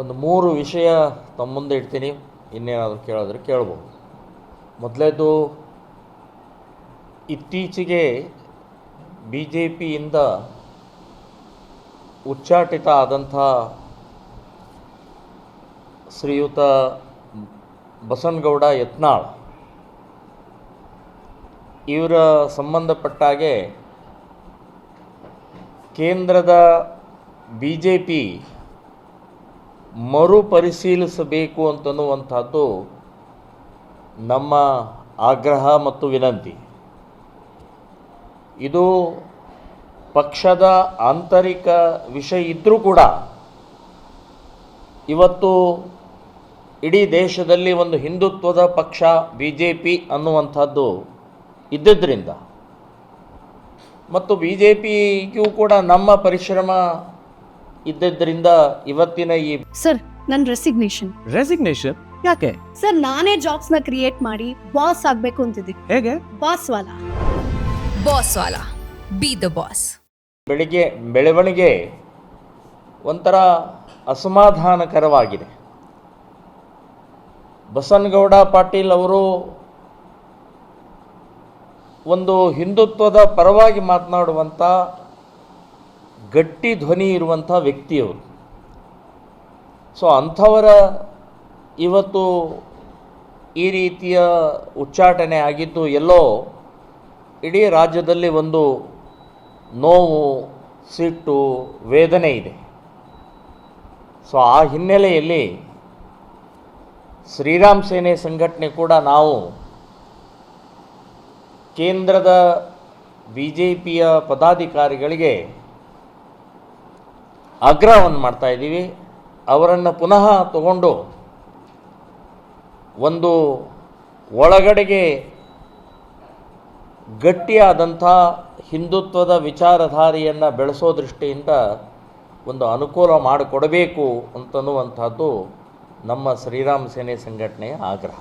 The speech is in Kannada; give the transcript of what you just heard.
ಒಂದು ಮೂರು ವಿಷಯ ತಮ್ಮ ಮುಂದೆ ಇಡ್ತೀನಿ. ಇನ್ನೇನಾದರೂ ಕೇಳಿದ್ರೆ ಕೇಳ್ಬೋದು. ಮೊದಲೇದು, ಇತ್ತೀಚೆಗೆ ಬಿ ಜೆ ಪಿಯಿಂದ ಉಚ್ಚಾಟಿತ ಆದಂಥ ಶ್ರೀಯುತ ಬಸನಗೌಡ ಯತ್ನಾಳ್, ಇವರ ಸಂಬಂಧಪಟ್ಟಾಗೆ ಕೇಂದ್ರದ ಬಿ ಜೆ ಪಿ ಮರುಪರಿಶೀಲಿಸಬೇಕು ಅಂತನ್ನುವಂಥದ್ದು ನಮ್ಮ ಆಗ್ರಹ ಮತ್ತು ವಿನಂತಿ. ಇದು ಪಕ್ಷದ ಆಂತರಿಕ ವಿಷಯ ಇದ್ದರೂ ಕೂಡ ಇವತ್ತು ಇಡೀ ದೇಶದಲ್ಲಿ ಒಂದು ಹಿಂದುತ್ವದ ಪಕ್ಷ ಬಿ ಜೆ ಪಿ ಅನ್ನುವಂಥದ್ದು ಇದ್ದಿದ್ದರಿಂದ ಮತ್ತು ಬಿ ಜೆ ಪಿಗೂ ಕೂಡ ನಮ್ಮ ಪರಿಶ್ರಮ ಇದ್ದಿದ್ದರಿಂದ ಇವತ್ತಿನ ಈ ಸರ್ ನನ್ನ ರೆಸಿಗ್ನೇಷನ್ ರೆಸಿಗ್ನೇಷನ್ ಯಾಕೆ? ಸರ್ ನಾನೇ ಜಾಬ್ಸ್ನ ಕ್ರಿಯೇಟ್ ಮಾಡಿ ಬಾಸ್ ಆಗ್ಬೇಕು ಅಂತಿದ್ದೀನಿ ಹೇಗೆ? ಬಾಸ್ ವಾಲ. ಬಾಸ್ ವಾಲಾ. ಬಿ ದ ಬಾಸ್ ಬೆಳಿಗ್ಗೆ ಬೆಳವಣಿಗೆ ಒಂಥರ ಅಸಮಾಧಾನಕರವಾಗಿದೆ. ಬಸನ್ಗೌಡ ಪಾಟೀಲ್ ಅವರು ಒಂದು ಹಿಂದುತ್ವದ ಪರವಾಗಿ ಮಾತನಾಡುವಂಥ ಗಟ್ಟಿ ಧ್ವನಿ ಇರುವಂಥ ವ್ಯಕ್ತಿಯವರು. ಸೊ ಅಂಥವರ ಇವತ್ತು ಈ ರೀತಿಯ ಉಚ್ಚಾಟನೆ ಆಗಿದ್ದು ಎಲ್ಲೋ ಇಡೀ ರಾಜ್ಯದಲ್ಲಿ ಒಂದು ನೋವು, ಸಿಟ್ಟು, ವೇದನೆ ಇದೆ. ಸೊ ಆ ಹಿನ್ನೆಲೆಯಲ್ಲಿ ಶ್ರೀರಾಮ್ ಸೇನೆ ಸಂಘಟನೆ ಕೂಡ ನಾವು ಕೇಂದ್ರದ ಬಿ ಜೆ ಪಿಯ ಪದಾಧಿಕಾರಿಗಳಿಗೆ ಆಗ್ರಹವನ್ನು ಮಾಡ್ತಾ ಇದ್ದೀವಿ. ಅವರನ್ನು ಪುನಃ ತಗೊಂಡು ಒಂದು ಒಳಗಡೆಗೆ ಗಟ್ಟಿಯಾದಂಥ ಹಿಂದುತ್ವದ ವಿಚಾರಧಾರೆಯನ್ನು ಬೆಳೆಸೋ ದೃಷ್ಟಿಯಿಂದ ಒಂದು ಅನುಕೂಲ ಮಾಡಿಕೊಡಬೇಕು ಅಂತನ್ನುವಂಥದ್ದು ನಮ್ಮ ಶ್ರೀರಾಮ್ ಸೇನೆ ಸಂಘಟನೆಯ ಆಗ್ರಹ.